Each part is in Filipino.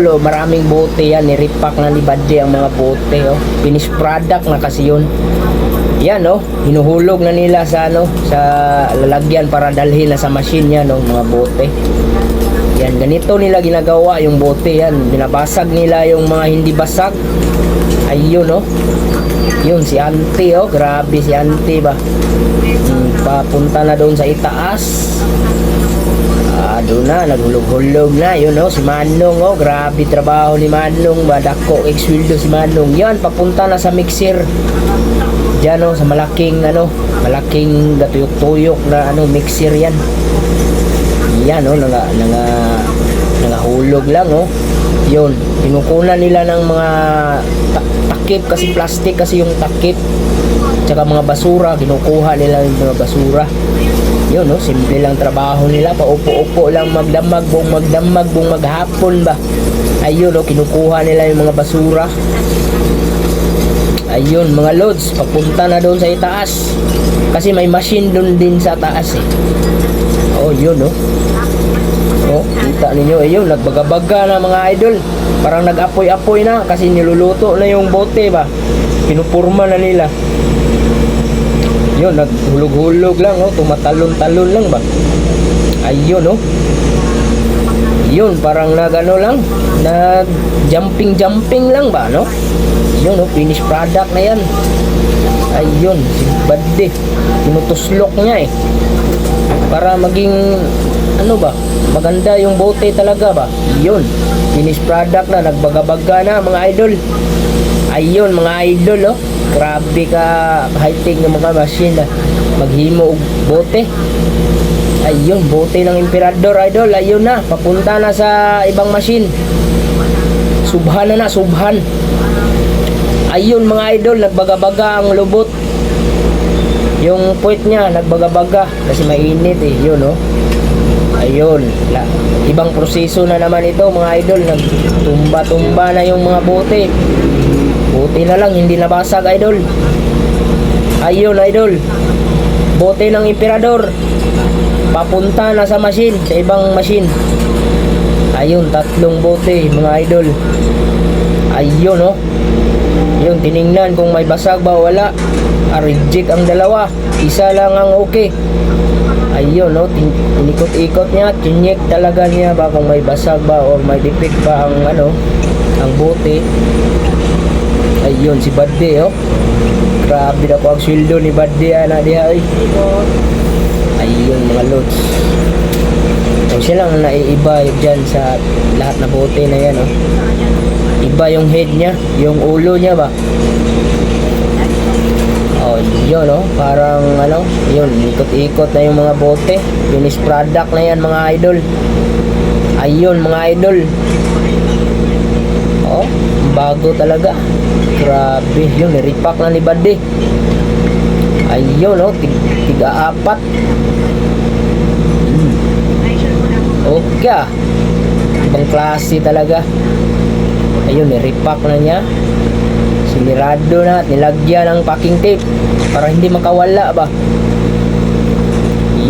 Lo, maraming bote yan, niripak na ni Badde ang mga bote, oh. Finished product na kasi yun. Yan, oh, hinuhulog na nila sa ano, sa lalagyan para dalhin na sa machine yan, oh, mga bote. Yan, ganito nila ginagawa yung bote yan. Binabasag nila yung mga hindi basag. Ayun, oh. Yun, si Auntie, oh. Grabe si Auntie ba. Hmm, papunta na doon sa itaas. Ah, doon na, naghulog-hulog na. Yun, oh, si Manong, oh. Grabe trabaho ni Manong. Badako, ex-wildo si Manong. Yan, papunta na sa mixer. Diyan, oh, sa malaking, ano, malaking gatuyok-tuyok na, ano, mixer yan. Yan, oh, nanga, nanga, nangahulog lang, oh. Yun, pinukunan nila ng mga ta- takip kasi plastic kasi yung takip. Tsaka mga basura, kinukuha nila yung mga basura. Yun, no? Simple lang trabaho nila. Paupo-upo lang magdamag, buong magdamag, buong maghapon ba. Ayun, no? Kinukuha nila yung mga basura. Ayun, mga loads, papunta na doon sa itaas. Kasi may machine doon din sa taas eh. Oh, yun, no? Oh, kita ninyo, ayun, nagbaga-baga na mga idol. Parang nag-apoy-apoy na kasi niluluto na yung bote ba. Pinupurma na nila. Yun, naghulog-hulog lang, oh, tumatalon-talon lang ba. Ayun, oh. Yun, parang nagano lang, nag jumping-jumping lang ba, no? Yun, oh, finished product na yan. Ayun, si Badde. Tinutuslok niya eh. Para maging, ano ba, maganda yung bote talaga ba? Yun, finished product na, nagbaga-baga na mga idol. Ayun, mga idol, oh. Grabe ka high-tech ng mga machine maghimo og bote. Ayun, bote ng emperador, idol. Ayun na, papunta na sa ibang machine. Subhan na na, subhan. Ayun mga idol, nagbaga-baga ang lubot. Yung puwet niya, nagbaga-baga kasi mainit eh, yun oh. Ayun, la, ibang proseso na naman ito mga idol, nagtumba-tumba na yung mga bote. Bote na lang, hindi nabasag idol. Ayun idol, bote ng emperador. Papunta na sa machine, sa ibang machine. Ayun, tatlong bote mga idol. Ayun oh. Yung tiningnan kung may basag ba o wala. Ah, reject ang dalawa. Isa lang ang okay. Ayun, no? Tin- Tinikot-ikot niya. Tinyek talaga niya ba kung may basag ba or may defect ba ang ano, ang bote. Ayun, si Badde, oh. Grabe na po ang sweldo ni Badde, ana diha, ay. Ayun, mga lods. So, siya lang naiiba dyan sa lahat na bote na yan, oh. Iba yung head niya, yung ulo niya ba? Oh, yun, oh. Parang, ano, yun, ikot-ikot na yung mga bote. Finished product na yan, mga idol. Ayun, mga idol. Oh, bago talaga. Grabe, yun, nirepack na ni Buddy. Ayun, oh, tig tiga-apat. Hmm. Okay, ah. Ibang klase talaga. Ayun, nirepack na niya. Sinirado na nilagyan ng packing tape para hindi makawala ba.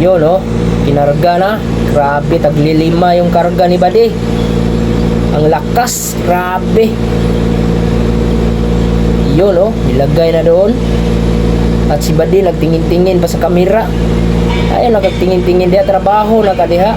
Yun, oh. Kinarga na. Grabe, taglilima yung karga ni Buddy. Ang lakas, grabe. Yun, oh. Nilagay na doon. At si Buddy nagtingin-tingin pa sa kamera. Ayun, nagtingin-tingin dia trabaho na kadiha.